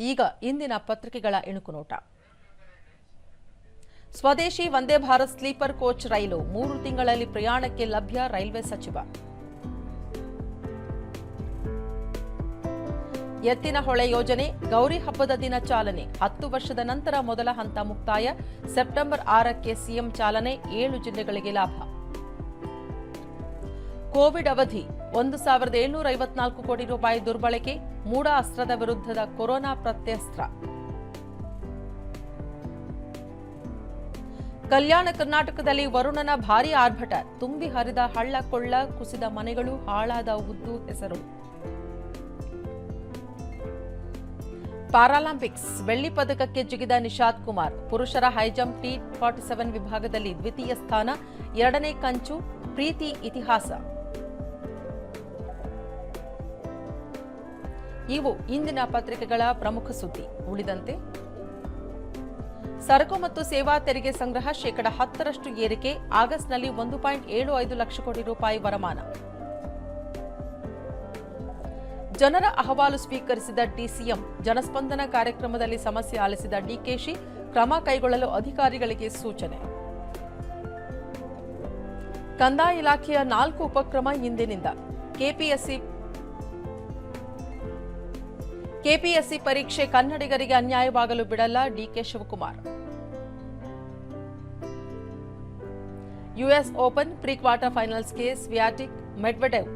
ಈಗ ಇಂದಿನ ಪತ್ರಿಕೆಗಳ ಇಣುಕು ನೋಟ ಸ್ವದೇಶಿ ವಂದೇ ಭಾರತ್ ಸ್ಲೀಪರ್ ಕೋಚ್ ರೈಲು ಮೂರು ತಿಂಗಳಲ್ಲಿ ಪ್ರಯಾಣಕ್ಕೆ ಲಭ್ಯ ರೈಲ್ವೆ ಸಚಿವ. ಎತ್ತಿನಹೊಳೆ ಯೋಜನೆ, ಗೌರಿ ಹಬ್ಬದ ದಿನ ಚಾಲನೆ, ಹತ್ತು ವರ್ಷದ ನಂತರ ಮೊದಲ ಹಂತ ಮುಕ್ತಾಯ, ಸೆಪ್ಟೆಂಬರ್ ಆರಕ್ಕೆ ಸಿಎಂ ಚಾಲನೆ, ಏಳು ಜಿಲ್ಲೆಗಳಿಗೆ ಲಾಭ. ಕೋವಿಡ್ ಅವಧಿ ಒಂದು ಸಾವಿರದ ಏಳ್ನೂರ ಐವತ್ನಾಲ್ಕು ಕೋಟಿ ರೂಪಾಯಿ ದುರ್ಬಳಕೆ ಮೂಡ ಅಸ್ತ್ರದ ವಿರುದ್ಧದ ಕೊರೋನಾ ಪ್ರತ್ಯಸ್ತ್ರ. ಕಲ್ಯಾಣ ಕರ್ನಾಟಕದಲ್ಲಿ ವರುಣನ ಭಾರೀ ಆರ್ಭಟ, ತುಂಬಿ ಹರಿದ ಹಳ್ಳ ಕೊಳ್ಳ ಕುಸಿದ ಮನೆಗಳು ಹಾಳಾದ ಉದ್ದು ಹೆಸರು. ಪ್ಯಾರಾಲಿಂಪಿಕ್ಸ್ ಬೆಳ್ಳಿ ಪದಕಕ್ಕೆ ಜಿಗಿದ ನಿಷಾದ್ ಕುಮಾರ್, ಪುರುಷರ ಹೈಜಂಪ್ ಟಿ ಫಾರ್ಟಿ ಸೆವೆನ್ ವಿಭಾಗದಲ್ಲಿ ದ್ವಿತೀಯ ಸ್ಥಾನ, ಎರಡನೇ ಕಂಚು, ಪ್ರೀತಿ ಇತಿಹಾಸ. ಇವು ಇಂದಿನ ಪತ್ರಿಕೆಗಳ ಪ್ರಮುಖ ಸುದ್ದಿ. ಉಳಿದಂತೆ, ಸರಕು ಮತ್ತು ಸೇವಾ ತೆರಿಗೆ ಸಂಗ್ರಹ ಶೇಕಡ ಹತ್ತರಷ್ಟು ಏರಿಕೆ, ಆಗಸ್ಟ್ನಲ್ಲಿ ಒಂದು ಪಾಯಿಂಟ್ ಏಳು ಐದು ಲಕ್ಷ ಕೋಟಿ ರೂಪಾಯಿ ವರಮಾನ. ಜನರ ಅಹವಾಲು ಸ್ವೀಕರಿಸಿದ ಡಿಸಿಎಂ, ಜನಸ್ಪಂದನ ಕಾರ್ಯಕ್ರಮದಲ್ಲಿ ಸಮಸ್ಯೆ ಆಲಿಸಿದ ಡಿಕೆಶಿ, ಕ್ರಮ ಕೈಗೊಳ್ಳಲು ಅಧಿಕಾರಿಗಳಿಗೆ ಸೂಚನೆ. ಕಂದಾಯ ಇಲಾಖೆಯ ನಾಲ್ಕು ಉಪಕ್ರಮ ಇಂದಿನಿಂದ, ಕೆಪಿಎಸ್ಸಿ ಕೆಪಿಎಸ್ಸಿ ಪರೀಕ್ಷೆ ಕನ್ನಡಿಗರಿಗೆ ಅನ್ಯಾಯವಾಗಲು ಬಿಡಲ್ಲ DK Shivakumar US open pre quarter ಫೈನಲ್ಸ್ಗೆ ಸ್ವಿಯಾಟಿಕ್ Medvedev